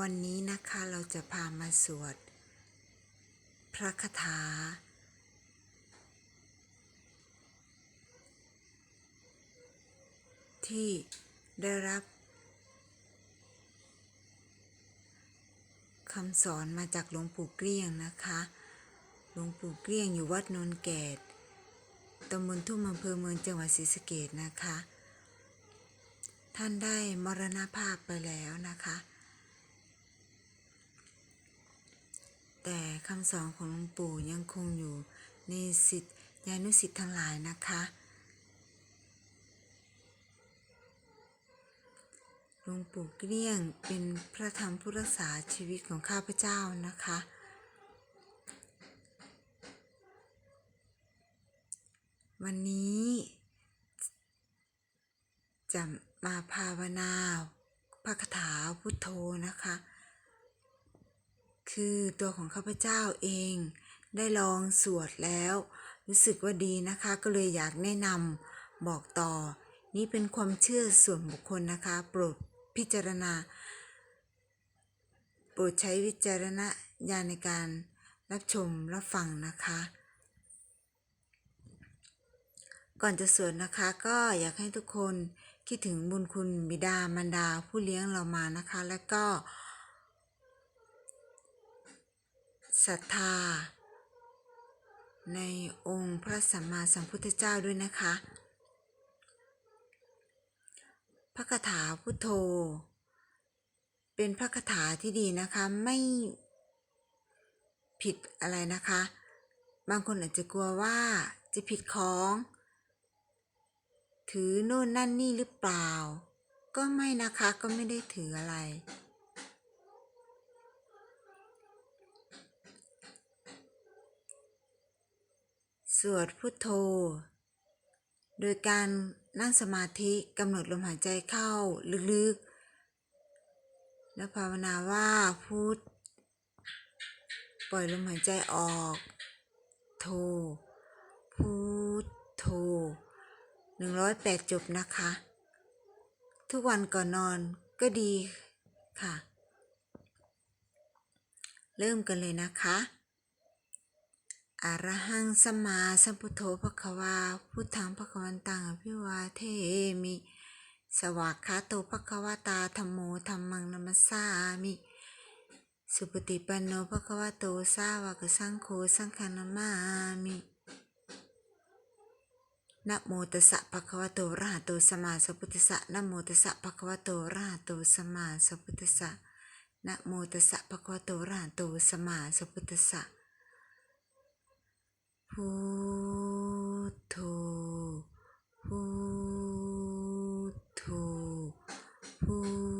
วันนี้นะคะเราจะพามาสวด พระคาถา ที่ได้รับคำสอนมาจากหลวงปู่เกลี้ยงนะคะ หลวงปู่เกลี้ยงอยู่วัดนนแกดตำบลทุ่งอำเภอเมืองจังหวัดศรีสะเกดนะคะ ท่านได้มรณภาพไปแล้วนะคะ แต่คำสอนของหลวงปู่ยังคงอยู่ในสิทธิญานุสิทธิ์ทั้งหลายนะคะ หลวงปู่เกลี้ยงเป็นพระธรรมผู้รักษาชีวิตของข้าพเจ้านะคะ วันนี้จะมาภาวนาพระคาถาพุทโธนะคะ คือตัวของข้าพเจ้าเอง ได้ลองสวดแล้ว รู้สึกว่าดีนะคะก็เลยอยากแนะนำบอกต่อ นี่เป็นความเชื่อส่วนบุคคลนะคะ โปรดพิจารณา โปรดใช้วิจารณญาณในการรับชมรับฟังนะคะ ก่อนจะสวดนะคะก็อยากให้ทุกคนคิดถึงบุญคุณบิดามารดาผู้เลี้ยงเรามานะคะ แล้วก็ ศรัทธา ในองค์พระสัมมาสัมพุทธเจ้าด้วยนะคะ พระคาถาพุทโธ เป็นพระคาถาที่ดีนะคะไม่ผิดอะไรนะคะ บางคนอาจจะกลัวว่าจะผิดของ ถือโน่นนั่นนี่หรือเปล่า ก็ไม่นะคะก็ไม่ได้ถืออะไร สวดพุทโธ โดยการนั่งสมาธิกำหนดลมหายใจเข้าลึกๆ แล้วภาวนาว่าพุทปล่อยลมหายใจออก โท พุทโธหนึ่งร้อยแปดจบนะคะ ทุกวันก่อนนอนก็ดีค่ะ เริ่มกันเลยนะคะ อะระหังสัมมาสัมพุทโธภควา พุทธังภควันตังอภิวาเทมิ สวากขาโตภควตาธรรมโมธรรมังนัมสามิ สุปฏิปันโนภควโตสาวกสังโฆสังฆนามามินะโมตัสสะภะคะวะโตอะระหะโตสัมมาสัมพุทธัสสะนะโมตัสสะภะคะวะโตอะระหะโตสัมมาสัมพุทธัสสะนะโมตัสสะภะคะวะโตอะระหะโตสัมมาสัมพุทธัสสะ 후토 후토 후